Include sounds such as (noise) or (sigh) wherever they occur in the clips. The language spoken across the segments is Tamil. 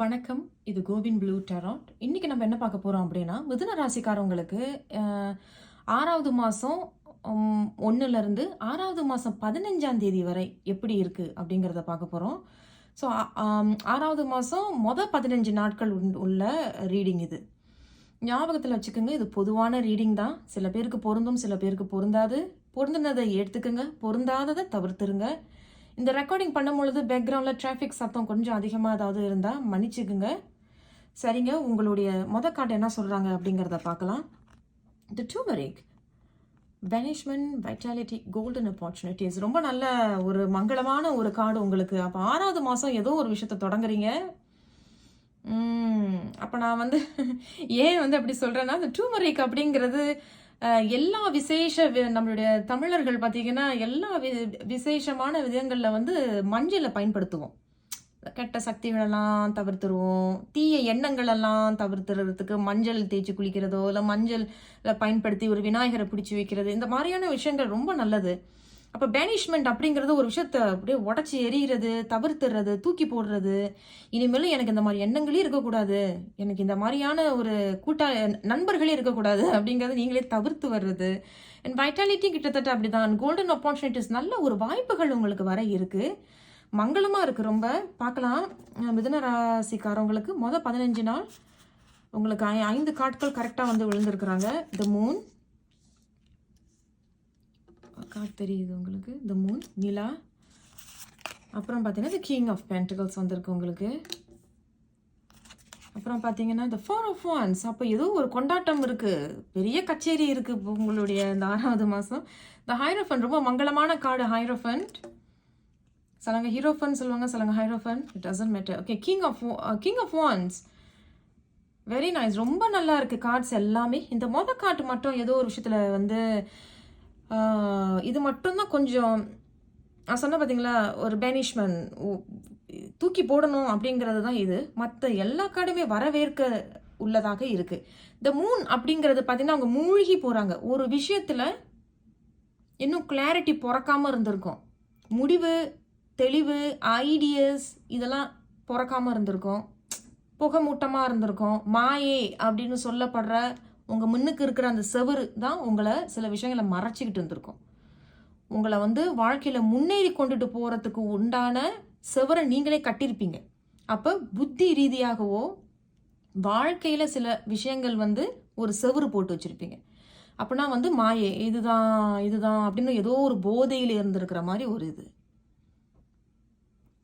வணக்கம். இது கோவின் ப்ளூ டெராட். இன்றைக்கி நம்ம என்ன பார்க்க போகிறோம் அப்படின்னா மிதுன ராசிக்காரவங்களுக்கு ஆறாவது மாதம் ஒன்றுலேருந்து ஆறாவது மாதம் பதினஞ்சாம் தேதி வரை எப்படி இருக்குது அப்படிங்கிறத பார்க்க போகிறோம் ஸோ ஆறாவது மாதம் மொதல் பதினஞ்சு நாட்கள் உள்ள ரீடிங் இது. ஞாபகத்தில் வச்சுக்கோங்க இது பொதுவான ரீடிங் தான். சில பேருக்கு பொருந்தும் சில பேருக்கு பொருந்தாது. பொருந்தினதை எடுத்துக்கோங்க பொருந்தாததை தவிர்த்துருங்க. இந்த ரெக்கார்டிங் பண்ணும் பொழுது பேக்ரவுண்டில் டிராஃபிக் சத்தம் கொஞ்சம் அதிகமாக ஏதாவது இருந்தால் மன்னிச்சுக்குங்க. சரிங்க உங்களுடைய மொத கார்டு என்ன சொல்கிறாங்க அப்படிங்கிறத பார்க்கலாம். The turmeric banishment vitality golden opportunities ரொம்ப நல்ல ஒரு மங்களமான ஒரு கார்டு உங்களுக்கு. அப்போ ஆறாவது மாதம் ஏதோ ஒரு விஷயத்தை தொடங்குறீங்க. அப்போ நான் வந்து (laughs) ஏன் வந்து அப்படி சொல்கிறேன்னா இந்த டூமரிக் அப்படிங்கிறது எல்லா விசேஷ நம்மளுடைய தமிழர்கள் பார்த்தீங்கன்னா எல்லா வி விசேஷமான விதங்களில் வந்து மஞ்சளை பயன்படுத்துவோம். கெட்ட சக்திகளெல்லாம் தவிர்த்துருவோம். தீய எண்ணங்களெல்லாம் தவிர்த்துறதுக்கு மஞ்சள் தேய்ச்சி குளிக்கிறதோ இல்லை மஞ்சள் பயன்படுத்தி ஒரு விநாயகரை பிடிச்சி வைக்கிறது இந்த மாதிரியான விஷயங்கள் ரொம்ப நல்லது. அப்போ பேனிஷ்மெண்ட் அப்படிங்கிறது ஒரு விஷயத்த அப்படியே உடச்சி எறிகிறது தவிர்த்துறது தூக்கி போடுறது. இனிமேலும் எனக்கு இந்த மாதிரி எண்ணங்களே இருக்கக்கூடாது. எனக்கு இந்த மாதிரியான ஒரு கூட்டா நண்பர்களே இருக்கக்கூடாது (laughs) அப்படிங்கிறத நீங்களே தவிர்த்து வர்றது. அண்ட் வைட்டாலிட்டி கிட்டத்தட்ட அப்படிதான். கோல்டன் ஆப்பர்ச்சுனிட்டிஸ் நல்ல ஒரு வாய்ப்புகள் உங்களுக்கு வர இருக்குது மங்களமாக இருக்குது ரொம்ப. பார்க்கலாம். மிதன மிதுன ராசிக்காரவங்களுக்கு மொதல் பதினஞ்சு நாள் உங்களுக்கு ஐ- ஐந்து காட்கள் கரெக்டாக வந்து விழுந்திருக்கிறாங்க. த மூன் கார்டு தெரியுது உங்களுக்கு? த மூன் நிலா அப்புறம் பார்த்தீங்கன்னா த கிங் ஆஃப் பென்டிகல்ஸ் வந்திருக்கு உங்களுக்கு. அப்புறம் பார்த்தீங்கன்னா இந்த ஃபோர் ஆஃப் ஒன்ஸ் அப்போ ஏதோ ஒரு கொண்டாட்டம் இருக்குது பெரிய கச்சேரி இருக்குது இப்போ உங்களுடைய இந்த ஆறாவது மாதம் இந்த ஹைரோஃபன் ரொம்ப மங்களமான கார்டு ஹைரோஃபன் சிலங்க ஹீரோஃபன் சொல்லுவாங்க சிலங்க hierophant it doesn't matter okay king of king of wands very nice ரொம்ப நல்லா இருக்குது கார்ட்ஸ் எல்லாமே. இந்த மொத கார்டு மட்டும் ஏதோ ஒரு விஷயத்தில் வந்து இது மட்டும்தான் கொஞ்சம் நான் சொன்ன பார்த்தீங்களா ஒரு பேனிஷ்மெண்ட் தூக்கி போடணும் அப்படிங்கிறது தான் இது. மற்ற எல்லா காடுமே வரவேற்க உள்ளதாக இருக்குது இந்த மூன் அப்படிங்கிறது பார்த்தீங்கன்னா அவங்க மூழ்கி போகிறாங்க ஒரு விஷயத்தில் இன்னும் கிளாரிட்டி பிறக்காமல் இருந்திருக்கும். முடிவு தெளிவு ஐடியஸ் இதெல்லாம் பிறக்காமல் இருந்திருக்கும். புகமூட்டமாக இருந்திருக்கும். மாயே அப்படின்னு சொல்லப்படுற உங்கள் முன்னுக்கு இருக்கிற அந்த செவரு தான் உங்களை சில விஷயங்களை மறைச்சிக்கிட்டு இருந்திருக்கும். உங்களை வந்து வாழ்க்கையில் முன்னேறி கொண்டுட்டு போகிறதுக்கு உண்டான செவரை நீங்களே கட்டியிருப்பீங்க. அப்போ புத்தி ரீதியாகவோ வாழ்க்கையில் சில விஷயங்கள் வந்து ஒரு செவரு போட்டு வச்சுருப்பீங்க. அப்படின்னா வந்து மாயே இதுதான் இதுதான் அப்படின்னு ஏதோ ஒரு போதையில் இருந்திருக்கிற மாதிரி ஒரு இது.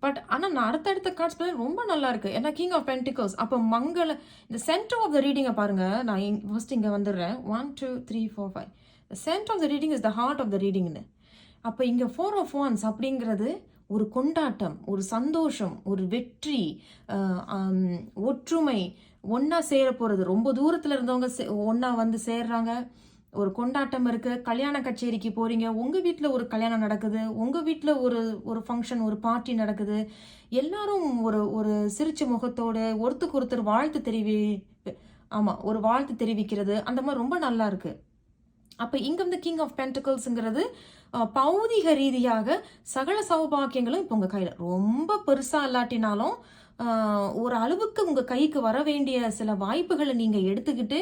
பட் ஆனால் நான் அடுத்தடுத்த கார்ட்ஸ் பிளான் ரொம்ப நல்லா இருக்கு. ஏன்னா கிங் ஆஃப் பென்டிகல்ஸ் அப்போ மங்கள இந்த சென்டர் ஆஃப் த ரீடிங்கை பாருங்க. நான் ஃபர்ஸ்ட் இங்கே வந்துடுறேன். One two three four five the center of the reading is the heart of the ரீடிங்னு அப்போ இங்கே ஃபோர் ஆஃப் ஒன்ஸ் அப்படிங்கிறது ஒரு கொண்டாட்டம் ஒரு சந்தோஷம் ஒரு வெற்றி ஒற்றுமை. ஒன்றா சேர போகிறது ரொம்ப தூரத்தில் இருந்தவங்க ஒன்றா வந்து சேர்றாங்க. ஒரு கொண்டாட்டம் இருக்குது கல்யாண கச்சேரிக்கு போகிறீங்க உங்கள் வீட்டில் ஒரு கல்யாணம் நடக்குது உங்கள் வீட்டில் ஒரு ஒரு ஃபங்க்ஷன் ஒரு பார்ட்டி நடக்குது. எல்லாரும் ஒரு ஒரு சிரிச்ச முகத்தோடு ஒருத்தருக்கு ஒருத்தர் வாழ்த்து தெரிவி ஆமாம் ஒரு வாழ்த்து தெரிவிக்கிறது அந்த மாதிரி ரொம்ப நல்லா இருக்குது அப்போ இங்கேருந்து வந்து கிங் ஆஃப் பென்டிகல்ஸ்ங்கிறது பௌதிக ரீதியாக சகல சௌபாக்கியங்களும் இப்போ உங்கள் கையில். ரொம்ப பெருசாக இல்லாட்டினாலும் ஒரு அளவுக்கு உங்கள் கைக்கு வர வேண்டிய சில வாய்ப்புகளை நீங்கள் எடுத்துக்கிட்டு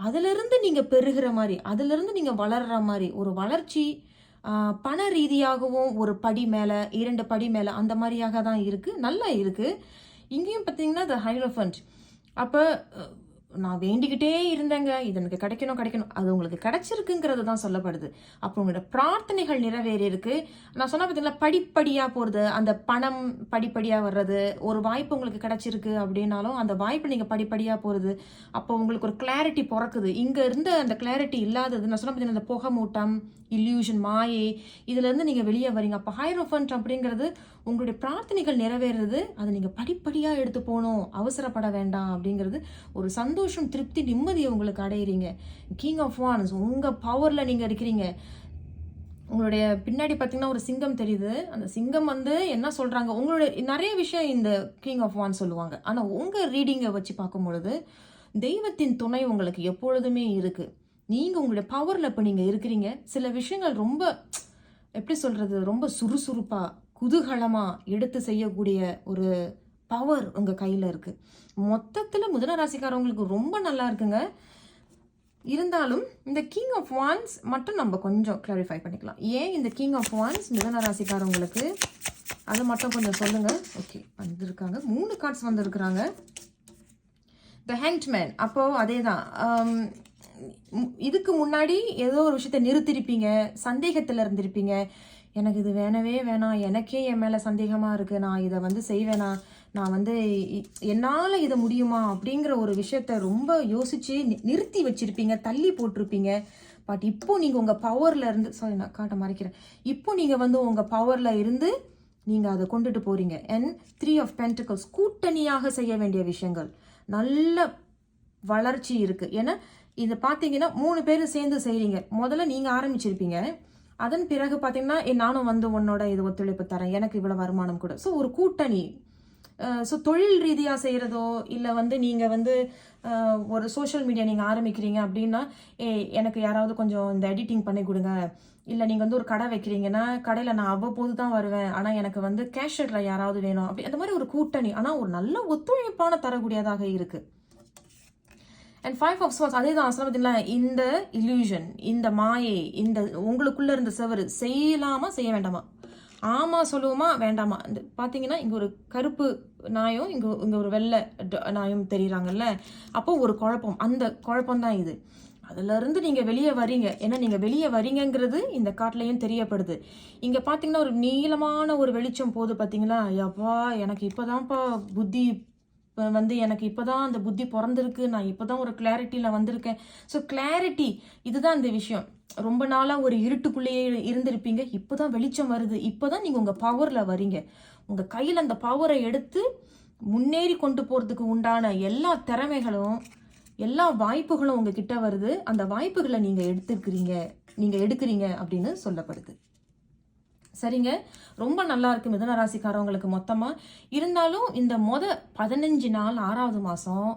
அதிலிருந்து நீங்கள் பெருகிற மாதிரி அதிலிருந்து நீங்கள் வளர்கிற மாதிரி ஒரு வளர்ச்சி பண ரீதியாகவும் ஒரு படி மேலே இரண்டு படி மேலே அந்த மாதிரியாக தான் இருக்குது நல்லா இருக்குது இங்கேயும் பார்த்தீங்கன்னா த ஹைரோஃபண்ட் அப்போ நான் வேண்டிக்கிட்டே இருந்தேங்க. இது எனக்கு கிடைக்கணும் கிடைக்கணும். அது உங்களுக்கு கிடைச்சிருக்குங்கிறது தான் சொல்லப்படுது. அப்போ உங்களோட பிரார்த்தனைகள் நிறைவேறி நான் சொன்ன பார்த்தீங்களா படிப்படியாக போகிறது அந்த பணம் படிப்படியாக வர்றது ஒரு வாய்ப்பு உங்களுக்கு கிடைச்சிருக்கு அப்படின்னாலும் அந்த வாய்ப்பு நீங்கள் படிப்படியாக போகிறது அப்போ உங்களுக்கு ஒரு கிளாரிட்டி பிறக்குது. இங்கே இருந்த அந்த கிளாரிட்டி இல்லாதது நான் சொன்ன பார்த்தீங்கன்னா அந்த புகை மூட்டம் இல்யூஷன் மாயை இதுலேருந்து நீங்கள் வெளியே வரீங்க அப்போ ஹைரோஃபன்ட் அப்படிங்கிறது உங்களுடைய பிரார்த்தனைகள் நிறைவேறது. அதை நீங்கள் படிப்படியாக எடுத்து போகணும். அவசரப்பட வேண்டாம் அப்படிங்கிறது ஒரு சந்தோஷம் சந்தோஷம் திருப்தி நிம்மதியை உங்களுக்கு அடையிறீங்க. கிங் ஆஃப் வான்ஸ் உங்கள் பவரில் நீங்கள் இருக்கிறீங்க. உங்களுடைய பின்னாடி பார்த்தீங்கன்னா ஒரு சிங்கம் தெரியுது. அந்த சிங்கம் வந்து என்ன சொல்கிறாங்க உங்களுடைய நிறைய விஷயம் இந்த கிங் ஆஃப் வான் சொல்லுவாங்க. ஆனால் உங்கள் ரீடிங்கை வச்சு பார்க்கும் பொழுது தெய்வத்தின் துணை உங்களுக்கு எப்பொழுதுமே இருக்குது நீங்கள் உங்களுடைய பவரில் இப்போ நீங்கள் இருக்கிறீங்க. சில விஷயங்கள் ரொம்ப எப்படி சொல்கிறது ரொம்ப சுறுசுறுப்பாக குதூகலமாக எடுத்து செய்யக்கூடிய ஒரு பவர் உங்கள் கையில் இருக்குது மொத்தத்தில் மிதுன ராசிக்காரவங்களுக்கு ரொம்ப நல்லா இருக்குங்க. இருந்தாலும் இந்த கிங் ஆஃப் வான்ஸ் மட்டும் நம்ம கொஞ்சம் கிளாரிஃபை பண்ணிக்கலாம். ஏன் இந்த கிங் ஆஃப் வான்ஸ் மிதன ராசிக்காரவங்களுக்கு? அதை மட்டும் கொஞ்சம் சொல்லுங்கள் ஓகே வந்திருக்காங்க. மூணு கார்ட்ஸ் வந்திருக்கிறாங்க. த ஹேங்க்மேன் அப்போது அதே தான் um, இதுக்கு முன்னாடி ஏதோ ஒரு விஷயத்த நிறுத்திருப்பீங்க சந்தேகத்தில் இருந்திருப்பீங்க. எனக்கு இது வேணவே வேணாம் எனக்கே என் மேலே சந்தேகமாக இருக்குது நான் இதை வந்து செய்வேனா? நான் வந்து என்னால் இதை முடியுமா? அப்படிங்கிற ஒரு விஷயத்த ரொம்ப யோசித்து நிறுத்தி வச்சுருப்பீங்க தள்ளி போட்டிருப்பீங்க. பட் இப்போ நீங்கள் உங்கள் பவரில் இருந்து சாரி நான் காட்ட மறைக்கிறேன். இப்போ நீங்கள் வந்து உங்கள் பவரில் இருந்து நீங்கள் அதை கொண்டுட்டு போகிறீங்க அண்ட் த்ரீ ஆஃப் பென்டிகல்ஸ் கூட்டணியாக செய்ய வேண்டிய விஷயங்கள். நல்ல வளர்ச்சி இருக்குது ஏன்னா இது பார்த்தீங்கன்னா மூணு பேரும் சேர்ந்து செய்கிறீங்க முதல்ல நீங்கள் ஆரம்பிச்சிருப்பீங்க. அதன் பிறகு பார்த்தீங்கன்னா நானும் வந்து உன்னோட இது ஒத்துழைப்பு தரேன். எனக்கு இவ்வளோ வருமானம் கூட. ஸோ ஒரு கூட்டணி. ஸோ தொழில் ரீதியாக செய்கிறதோ இல்லை வந்து நீங்கள் வந்து ஒரு சோஷியல் மீடியா நீங்கள் ஆரம்பிக்கிறீங்க அப்படின்னா ஏ எனக்கு யாராவது கொஞ்சம் இந்த எடிட்டிங் பண்ணி கொடுங்க. இல்லை நீங்கள் வந்து ஒரு கடை வைக்கிறீங்கன்னா கடையில் நான் அவ்வப்போது தான் வருவேன். ஆனால் எனக்கு வந்து கேஷியரில் யாராவது வேணும். அப்படி அந்த மாதிரி ஒரு கூட்டணி. ஆனால் ஒரு நல்ல ஒத்துழைப்பான தரக்கூடியதாக இருக்குது அண்ட் ஃபைவ் ஆஃப் ஸ்வாஸ் அதே தான் சொன்ன இந்த இல்யூஷன் இந்த மாயை இந்த உங்களுக்குள்ளே இருந்த செவரு செய்யலாமா செய்ய வேண்டாமா? ஆமாம் சொல்லுவோமா வேண்டாமா? இந்த பார்த்தீங்கன்னா இங்கே ஒரு கருப்பு நாயும் இங்கே இங்கே ஒரு வெள்ளை ட- நாயும் தெரியுறாங்கல்ல? அப்போ ஒரு குழப்பம். அந்த குழப்பம் தான் இது. அதுலேருந்து நீங்கள் வெளியே வரீங்க. ஏன்னா நீங்கள் வெளியே வரீங்கங்கிறது இந்த காட்டிலையும் தெரியப்படுது. இங்கே பார்த்தீங்கன்னா ஒரு நீளமான ஒரு வெளிச்சம் போது பார்த்தீங்களா யப்பா எனக்கு இப்போதான்ப்பா புத்தி வந்து எனக்கு இப்பதான் அந்த புத்தி பிறந்திருக்கு நான் இப்பதான் ஒரு கிளாரிட்டியில் வந்திருக்கேன். ஸோ கிளாரிட்டி இதுதான் இந்த விஷயம். ரொம்ப நாளாக ஒரு இருட்டுக்குள்ளேயே இருந்திருப்பீங்க இப்போ தான் வெளிச்சம் வருது. இப்போ தான் நீங்கள் உங்கள் பவரில் வரீங்க. உங்கள் கையில் அந்த பவரை எடுத்து முன்னேறி கொண்டு போகிறதுக்கு உண்டான எல்லா திறமைகளும் எல்லா வாய்ப்புகளும் உங்ககிட்ட வருது. அந்த வாய்ப்புகளை நீங்கள் எடுத்துருக்கிறீங்க நீங்கள் எடுக்கிறீங்க அப்படின்னு சொல்லப்படுது. சரிங்க. ரொம்ப நல்லா இருக்கு மிதன ராசிக்காரவங்களுக்கு மொத்தமா. இருந்தாலும் இந்த மொத பதினஞ்சு நாள் ஆறாவது மாசம்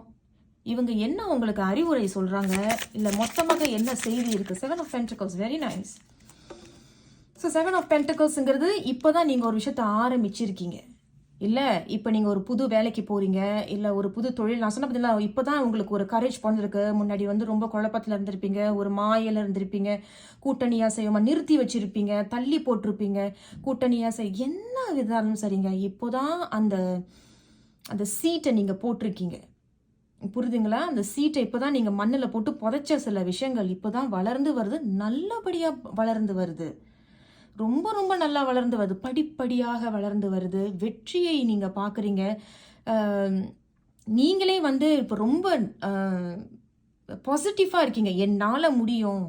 இவங்க என்ன உங்களுக்கு அறிவுரை சொல்றாங்க? இல்ல மொத்தமாக என்ன செய்தி இருக்கு? Seven of pentacles very nice so seven of பென்டிகல்ஸுங்கிறது இப்போதான் நீங்கள் ஒரு விஷயத்த ஆரம்பிச்சிருக்கீங்க. இல்லை இப்போ நீங்கள் ஒரு புது வேலைக்கு போகிறீங்க இல்லை ஒரு புது தொழில் நான் சொன்ன பதிலாக இப்போ தான் உங்களுக்கு ஒரு கரேஜ் பிறந்திருக்கு. முன்னாடி வந்து ரொம்ப குழப்பத்தில் இருந்திருப்பீங்க ஒரு மாயில் இருந்திருப்பீங்க கூட்டணியாக செய்யுமா நிறுத்தி வச்சுருப்பீங்க தள்ளி போட்டிருப்பீங்க கூட்டணியாக செய் என்ன விதாலும் சரிங்க. இப்போ தான் அந்த அந்த சீட்டை நீங்கள் போட்டிருக்கீங்க. புரிதுங்களா? அந்த சீட்டை இப்போ தான் நீங்கள் மண்ணில் போட்டு புதைச்ச சில விஷயங்கள் இப்போ தான் வளர்ந்து வருது நல்லபடியாக வளர்ந்து வருது. ரொம்ப ரொம்ப நல்லா வளர்ந்து வருது படிப்படியாக வளர்ந்து வருது. வெற்றியை நீங்கள் பார்க்குறீங்க. நீங்களே வந்து இப்போ ரொம்ப பாசிட்டிவாக இருக்கீங்க. என்னால் முடியும்.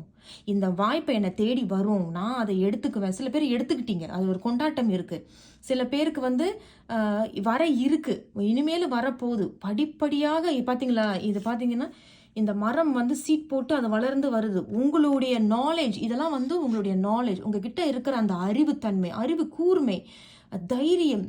இந்த வாய்ப்பை என்னை தேடி வரும். நான் அதை எடுத்துக்குவேன். சில பேர் எடுத்துக்கிட்டீங்க. அது ஒரு கொண்டாட்டம் இருக்குது சில பேருக்கு வந்து வர இருக்குது இனிமேல் வரப்போகுது. படிப்படியாக பார்த்தீங்களா இது பார்த்தீங்கன்னா இந்த மரம் வந்து சீட் போட்டு அது வளர்ந்து வருது. உங்களுடைய நாலேஜ் இதெல்லாம் வந்து உங்களுடைய நாலேஜ் உங்ககிட்ட இருக்கிற அந்த அறிவுத்தன்மை அறிவு கூர்மை தைரியம்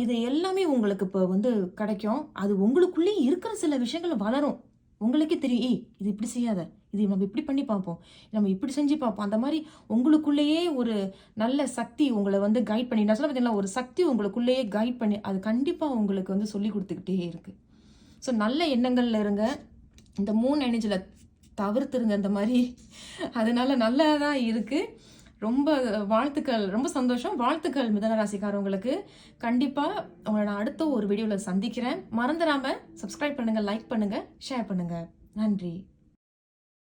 இது எல்லாமே உங்களுக்கு இப்போ வந்து கிடைக்கும். அது உங்களுக்குள்ளேயே இருக்கிற சில விஷயங்கள் வளரும். உங்களுக்கே தெரியும் ஏய் இது இப்படி செய்யாத. இது நம்ம இப்படி பண்ணி பார்ப்போம். நம்ம இப்படி செஞ்சு பார்ப்போம். அந்த மாதிரி உங்களுக்குள்ளேயே ஒரு நல்ல சக்தி உங்களை வந்து கைட் பண்ணி நான் சொல்ல பார்த்தீங்களா? ஒரு சக்தி உங்களுக்குள்ளேயே கைட் பண்ணி அது கண்டிப்பாக உங்களுக்கு வந்து சொல்லி கொடுத்துக்கிட்டே இருக்குது ஸோ நல்ல எண்ணங்கள்ல இருங்க. இந்த மூணு எனர்ஜியில் தவிர்த்துருங்க இந்த மாதிரி. அதனால நல்லா தான் இருக்குது ரொம்ப வாழ்த்துக்கள் ரொம்ப சந்தோஷம். வாழ்த்துக்கள் மிதன ராசிக்காரவங்களுக்கு. கண்டிப்பாக உங்களை நான் அடுத்த ஒரு வீடியோவில் சந்திக்கிறேன். மறந்துடாமல் சப்ஸ்கிரைப் பண்ணுங்கள் லைக் பண்ணுங்கள் ஷேர் பண்ணுங்கள் நன்றி.